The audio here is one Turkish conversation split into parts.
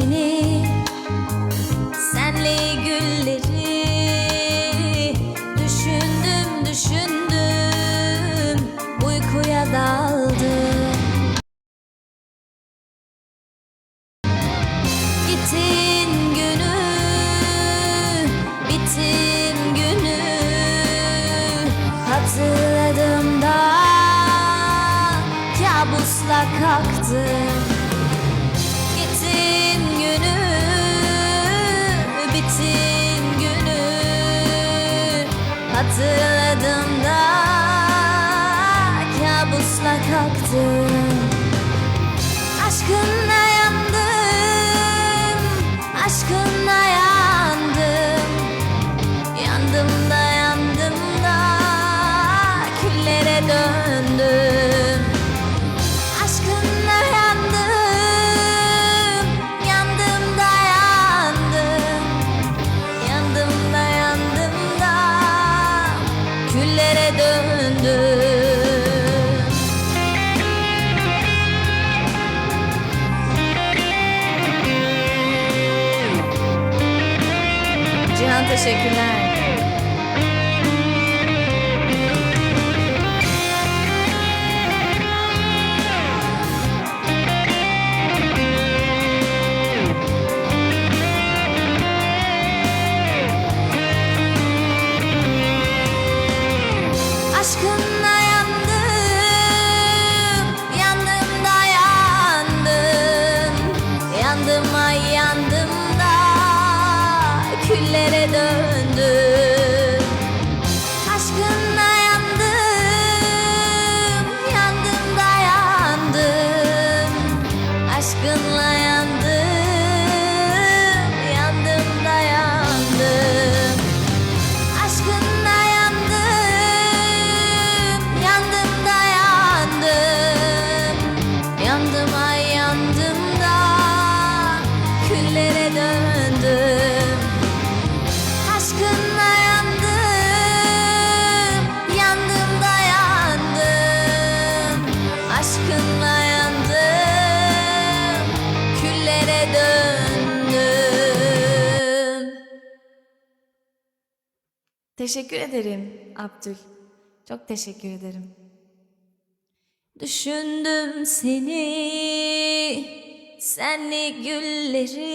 seni Senle gülleri Düşündüm düşündüm Uykuya daldım. Gittin günü Bitim günü Hatırladım da Kabusla kalktım Bitin günü Hatırladım da Kabusla kalktım Teşekkür ederim Abdül. Çok teşekkür ederim. Düşündüm seni, senli gülleri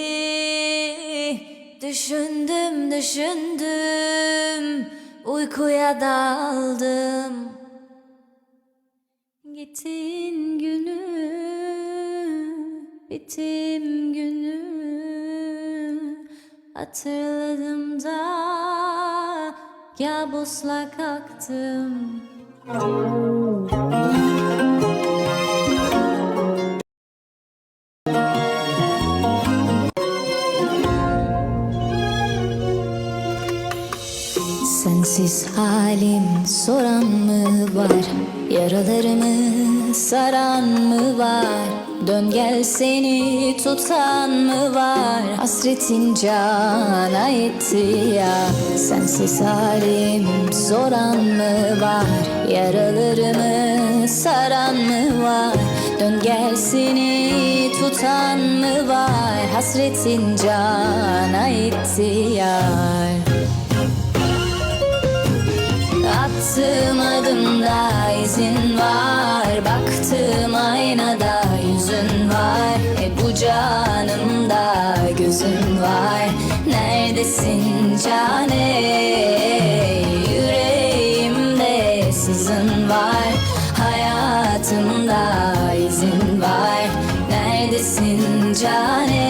Düşündüm, düşündüm, uykuya daldım Gittin günü, bitim günü Hatırladım da kabusla kalktım Sensiz halim soran mı var? Yaralarımı saran mı var? Dön gel seni tutan mı var? Hasretin cana etti ya Sensiz halim soran mı var? Yaralarımı saran mı var? Dön gel seni tutan mı var? Hasretin cana etti yar Attığım adımda izin var Baktığım aynada yüzün var. E bu canımda gözün var. Neredesin cane? Yüreğimde sızın var. Hayatımda izin var. Neredesin cane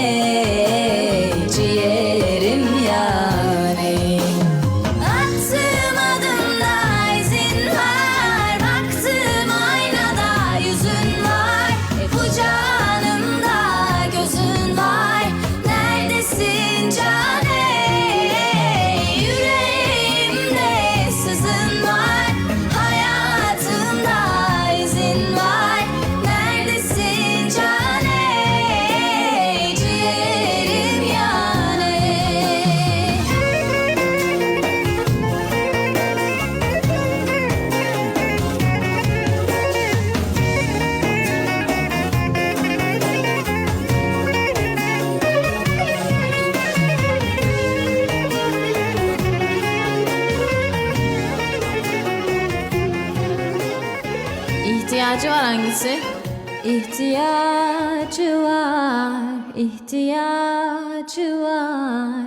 İhtiyacı var, ihtiyacı var.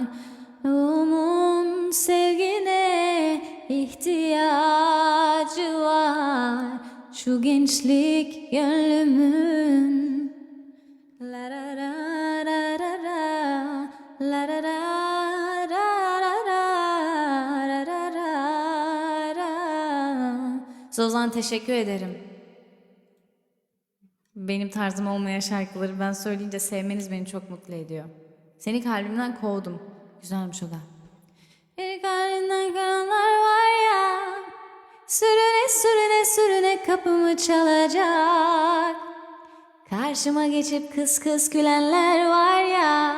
Ruhumun sevgine ihtiyacı var. Şu gençlik gönlümün. La la ra ra ra, ra ra ra ra. Zozan teşekkür ederim. Benim tarzım olmayan şarkıları ben söyleyince sevmeniz beni çok mutlu ediyor. Seni kalbimden kovdum. Güzelmiş o da. Bir kalbinden karanlar var ya Sürüne sürüne sürüne kapımı çalacak Karşıma geçip kıs kıs gülenler var ya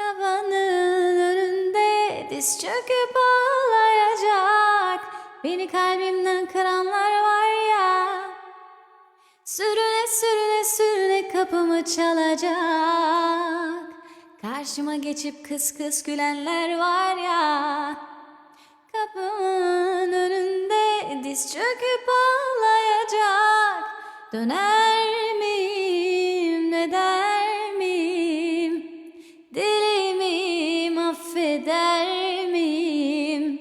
Yabanın önünde diz çöküp ağlayacak Beni kalbimden kıranlar var ya Sürüne sürüne sürüne kapımı çalacak. Karşıma geçip kıs kıs gülenler var ya. Kapımın önünde diz çöküp ağlayacak. Döner miyim ne der miyim? Deli miyim affeder miyim?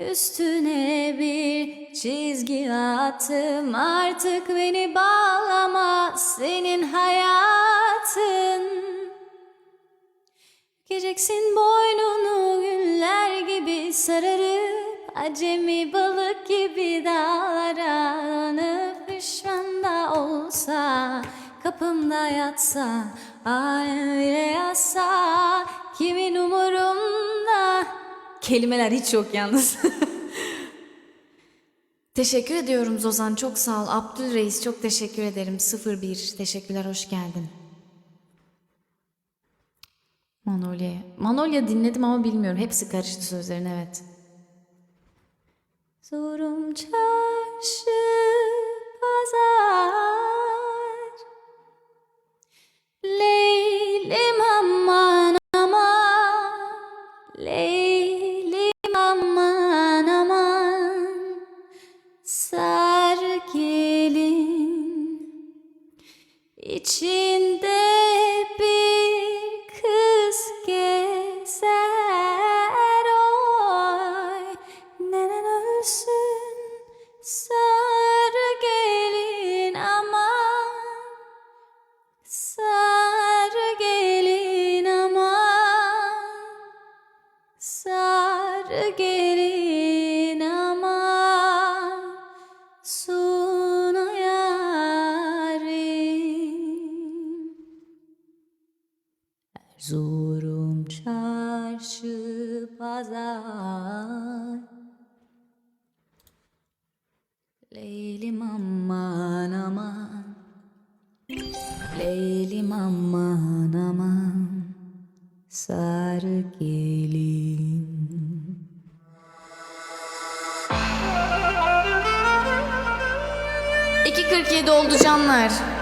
Üstüne bir çizgi attım artık beni bağlama senin hayatın. Geleceksin boynunu güller gibi sararıp Acemi balık gibi dağlara. Dönüp Düşman da olsa kapımda yatsa bile yazsa kimin umurumda? Kelimeler hiç yok yalnız. teşekkür ediyorum Zozan. Çok sağ ol. Abdül Reis çok teşekkür ederim. 01. Teşekkürler. Hoş geldin. Manolya. Manolya dinledim ama bilmiyorum. Hepsi karıştı sözlerin evet. Zorum çarşı pazar Leylim Sar gelin İçinde Erzurum çarşı pazar. Leylim aman aman. Leylim aman aman. Sarı gelin. 2.47 oldu canlar.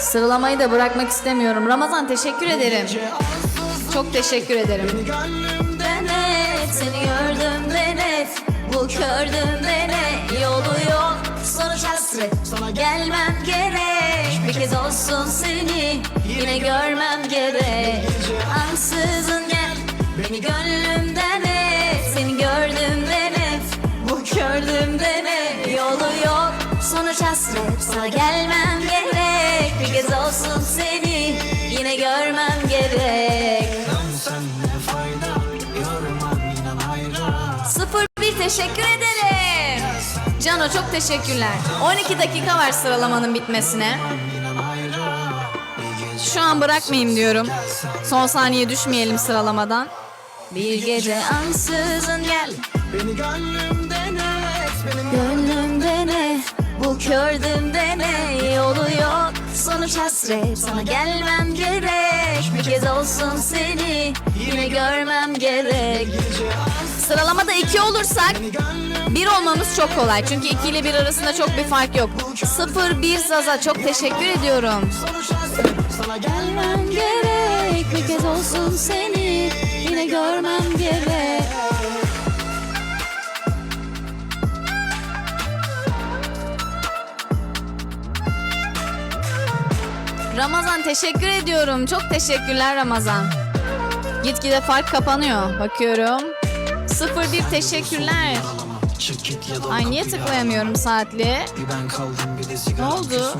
Sıralamayı da bırakmak istemiyorum. Ramazan teşekkür ederim. Çok teşekkür ederim. Net Seni gördüğümde net. Bu kördüğümde ne Yolu yok. Sonuç hasret Sana gelmem gerek. Bir kez olsun seni Yine görmem gerek. Ansızın gel Beni gönlümden et Seni gördüğümde net. Bu kördüğümde ne Yolu yok. Sonuç hasret Sana gelmem gerek Bir kez olsun seni Yine görmem gerek Sen ne fayda yorma inan hayra 01 teşekkür ederim. Cano çok teşekkürler. 12 dakika var sıralamanın bitmesine. Bir Şu an bırakmayayım diyorum. Son saniye düşmeyelim sıralamadan. Bir gece ansızın gel Beni gönlümden et Benim Gönlümde ne Bu kördüğümde ne Yolu yok Sonuç hasret Sana gelmem gerek Bir kez olsun seni Yine görmem gerek Sıralamada 2 olursak 1 olmamız çok kolay. Çünkü 2 ile 1 arasında çok bir fark yok. 0-1 Zaza çok teşekkür ediyorum. Sana gelmem gerek Bir kez olsun seni Yine görmem gerek Ramazan teşekkür ediyorum. Çok teşekkürler Ramazan. Gitgide fark kapanıyor. Bakıyorum. 01 teşekkürler. Ay niye tıklayamıyorum sigara Ne oldu?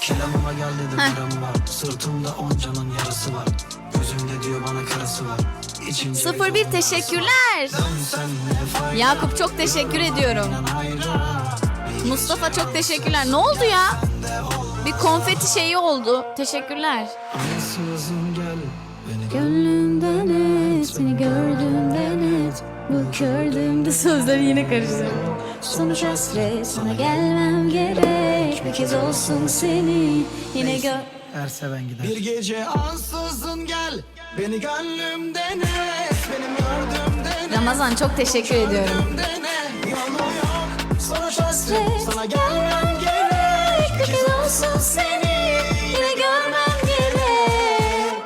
Kelamıma gel dedim param var Sırtımda oncanın yarası var Gözümde diyor bana karası var İçimde 01 teşekkürler. Yakup çok teşekkür ediyorum. Mustafa çok teşekkürler. Ne oldu ya? Bir konfeti şeyi oldu. Teşekkürler. Ansızın gel Beni Gönlümden et, seni gördüğümden et Bu kördüğümde sözleri yine karıştı Sonuç hasret, sana gelmem gerek Bir kez olsun seni yine gör Her seven gider. Bir gece ansızın gel Beni gönlümden et Benim gördüğümden et Ramazan çok teşekkür ediyorum. Gördüğümden et Yolu yok Sonuç hasret Sana gelmem gerek Bir kez olsun seni yine görmem gerek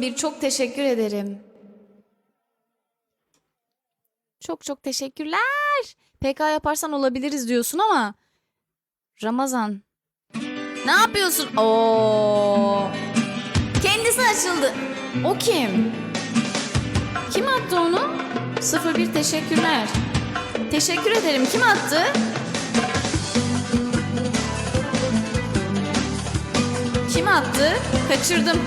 01 çok teşekkür ederim. Çok çok teşekkürler. PK yaparsan olabiliriz diyorsun ama Ramazan. Ne yapıyorsun? Oo. Kendisi açıldı. O kim? Kim attı onu? 01 teşekkürler. Teşekkür ederim. Kim attı? Kim attı? Kaçırdım.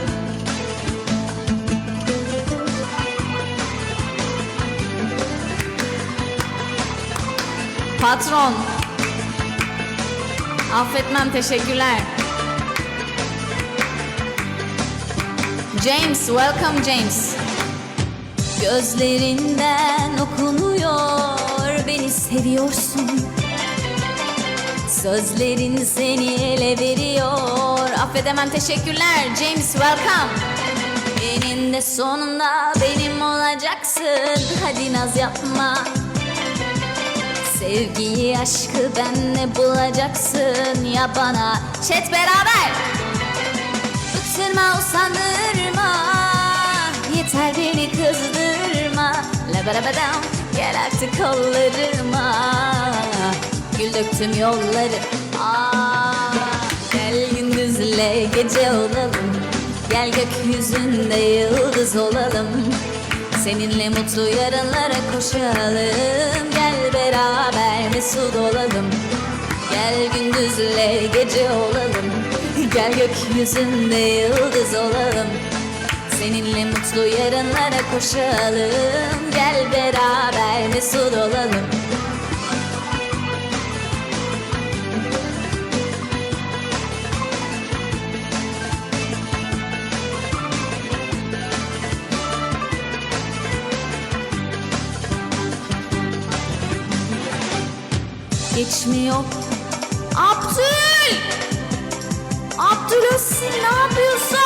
Patron. Affetmem teşekkürler. James, welcome James. Gözlerinden okunuyor beni seviyorsun Sözlerin seni ele veriyor. Affedemem teşekkürler. James, welcome. Eninde sonunda benim olacaksın. Hadi naz yapma. Sevgiyi aşkı benle bulacaksın. Ya bana Chat beraber. Bıktırma usandırma. Yeter beni kızdırma. Labarabadam gel artık kollarıma Gül döktüm yolları. Aa, Gel gündüzle gece olalım. Gel gökyüzünde yıldız olalım. Seninle mutlu yarınlara koşalım. Gel beraber mesut olalım Gel gündüzle gece olalım. Gel gökyüzünde yıldız olalım. Seninle mutlu yarınlara koşalım. Gel beraber mesut olalım Geçmiyor. Abdül! Abdül Özsin ne yapıyorsun?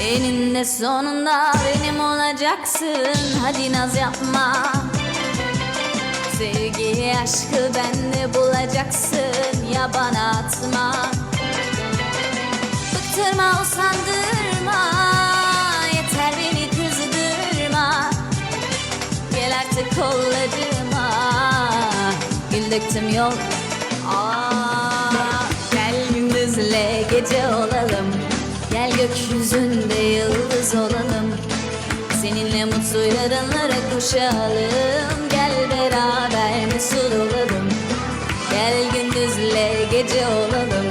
Eninde sonunda benim olacaksın. Hadi naz yapma. Sevgiyi aşkı bende bulacaksın. Ya bana atma. Bıktırma usandırma kollarıma. Gül döktüm yol Gel gündüzle gece olalım. Gel gökyüzünde yıldız olalım. Seninle mutlu yarınlara koşalım. Gel beraber mesut olalım. Gel gündüzle gece olalım.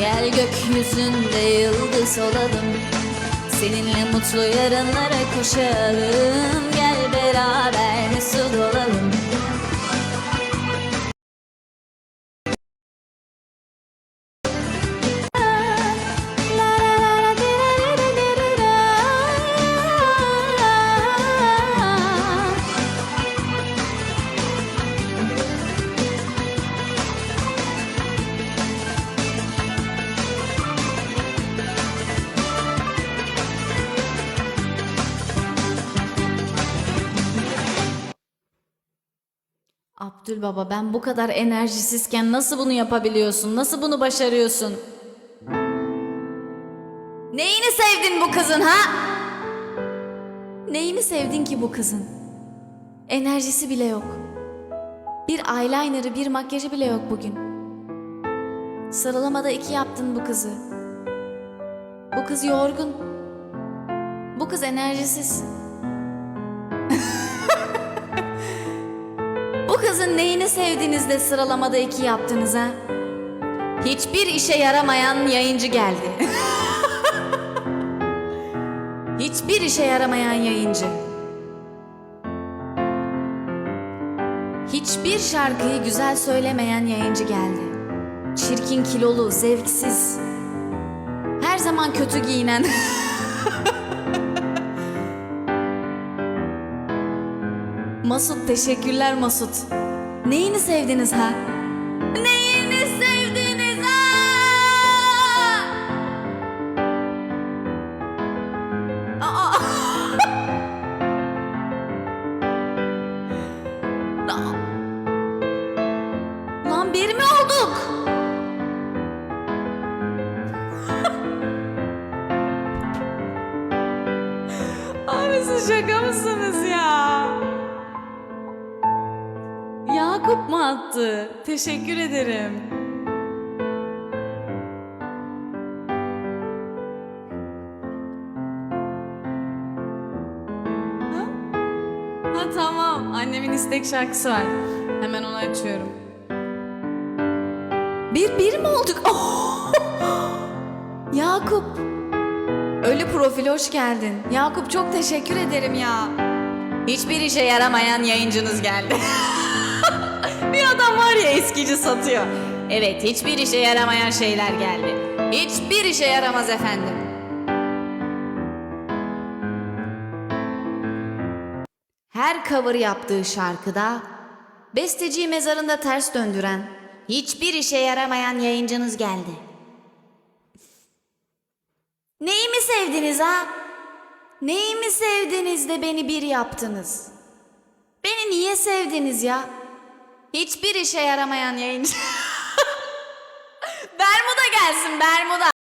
Gel gökyüzünde yıldız olalım. Seninle mutlu yarınlara koşalım beraber mesut olalım Abdül baba ben bu kadar enerjisizken nasıl bunu yapabiliyorsun? Nasıl bunu başarıyorsun? Neyini sevdin bu kızın ha? Neyini sevdin ki bu kızın? Enerjisi bile yok. Bir eyeliner'ı bir makyajı bile yok bugün. Sıralamada iki yaptın bu kızı. Bu kız yorgun. Bu kız enerjisiz. Kızın neyini sevdiniz de sıralamada iki yaptınız ha? Hiçbir işe yaramayan yayıncı geldi. Hiçbir işe yaramayan yayıncı. Hiçbir şarkıyı güzel söylemeyen yayıncı geldi. Çirkin kilolu, zevksiz. Her zaman kötü giyinen. Masut teşekkürler Masut. Neyini sevdiniz ha? Yakup mu attı? Teşekkür ederim. Ha? Ha tamam. Annemin istek şarkısı var. Hemen onu açıyorum. Bir bir mi olduk? Yakup. Ölü profil hoş geldin. Yakup çok teşekkür ederim ya. Hiçbir işe yaramayan yayıncınız geldi. Adam var ya eskici satıyor. Evet hiçbir işe yaramayan şeyler geldi. Hiçbir işe yaramaz efendim. Her cover yaptığı şarkıda besteciyi mezarında ters döndüren hiçbir işe yaramayan yayıncınız geldi. Neyi mi sevdiniz ha? Neyi mi sevdiniz de beni bir yaptınız? Beni niye sevdiniz ya? Hiçbir işe yaramayan yayıncı. Bermuda gelsin Bermuda.